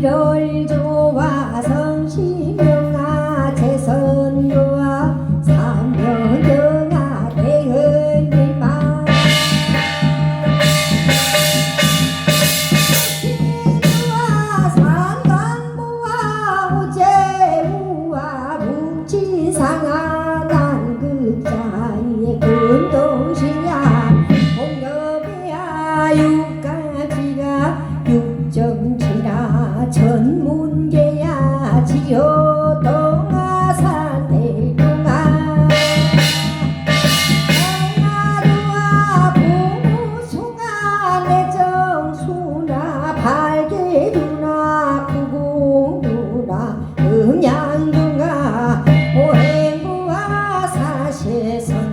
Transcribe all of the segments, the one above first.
이럴 줄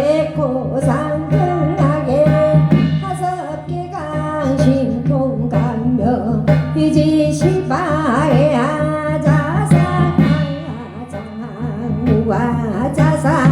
백호 상등하게 하석기강 신통감명 이지시바의 아자산, 아자상 무아자상